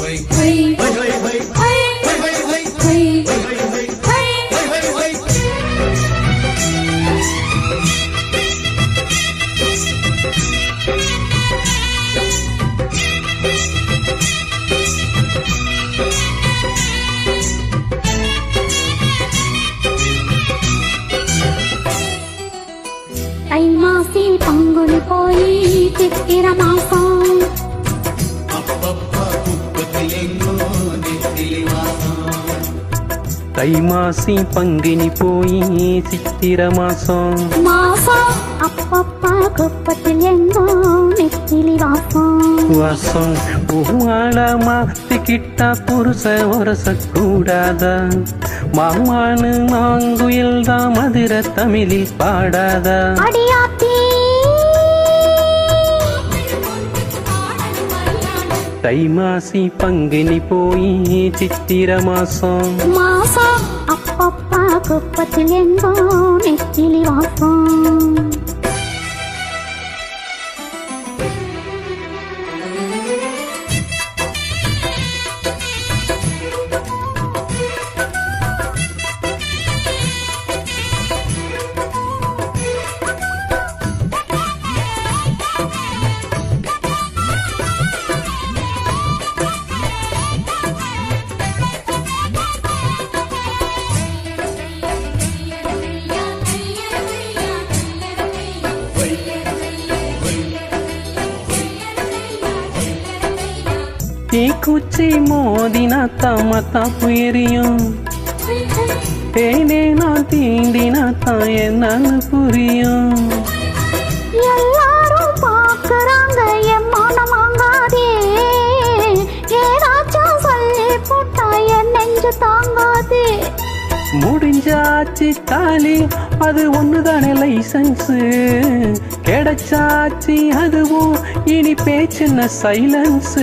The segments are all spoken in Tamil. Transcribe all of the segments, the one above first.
Wait. தை மாசி பங்கினி போய் சித்திர மாசம். அப்பப்பா குப்பத்தில் எங்கோ நெத்திலி வாசம். வாசம். பூமால மாத்திக்கிட்டா புருஷ ஒரச கூடாதா மாமானு மாங்குயில் தான் மதுர தமிழில் பாடாதா? அடியாத்தி தை மாசி பங்கினி போய் சித்திர மாசம் மாசம் அப்பப்பா குப்பத்தில் எங்கோ நெத்திலி தீக்குச்சி மோதினா தாமத்தா புயரியும் தேனே நான் தீண்டினா தான் என்னன்னு புரியும். எல்லாரும் பார்க்கறாங்க என் மனம் வாங்காதே. ஏதாச்சும் சொல்லி போட்டா என் நெஞ்சு தாங்காதே. முடிஞ்சாச்சு தாலி அது ஒண்ணுதானே லைசன்ஸ். கிடைச்சாச்சு அதுவும் இனி பேச்சுன்ன சைலன்ஸ்.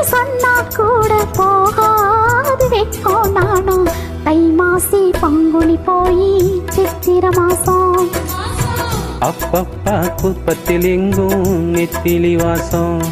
சொன்னா கூட போகாது வைக்கும் நானும் தை மாசி பங்குனி போய் சித்திர மாசம். அப்பப்பா குப்பத்தில் எங்கும் நெத்திலி வாசம்.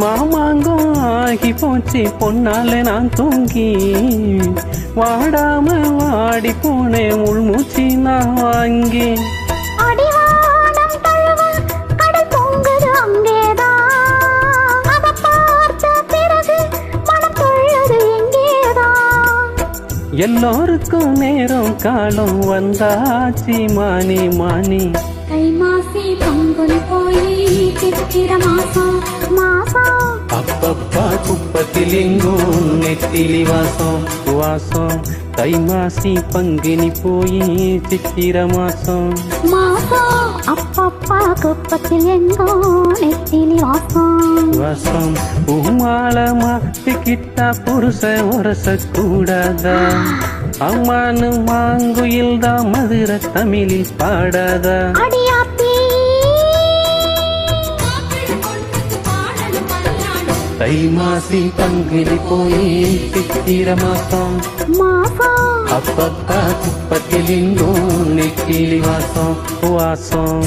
மாமாங்கம் ஆகி போச்சு பொன்னால நான் தூங்கி வாடாம வாடி போனேன் உள்மூச்சி நான் வாங்கி எல்லோருக்கும் நேரம் காலம் வந்தாச்சு மானி மானி. தை மாசி பங்குனி போய் சித்திர மாசம் மாசம் அப்பப்பா குப்பத்தில் எங்கும் நெத்திலி வாசம் வாசம். தை மாசி பங்கினி போய் சித்திர மாசம் மாசம் அப்பப்பா குப்பத்தில் எங்கோ நெத்திலி வாசம். வாசம். உமால மாத்திக்கிட்டா புருஷ ஒரச கூடாதா அம்மானு மாங்குயில் தான் மதுர தமிழில் பாடாதா? அடியாத்தி தை மாசி பங்கினி போய் சித்திர மாசம் மாசம் அப்பப்பா குப்பத்தில் எங்கும் நெத்திலி வாசம் வாசம்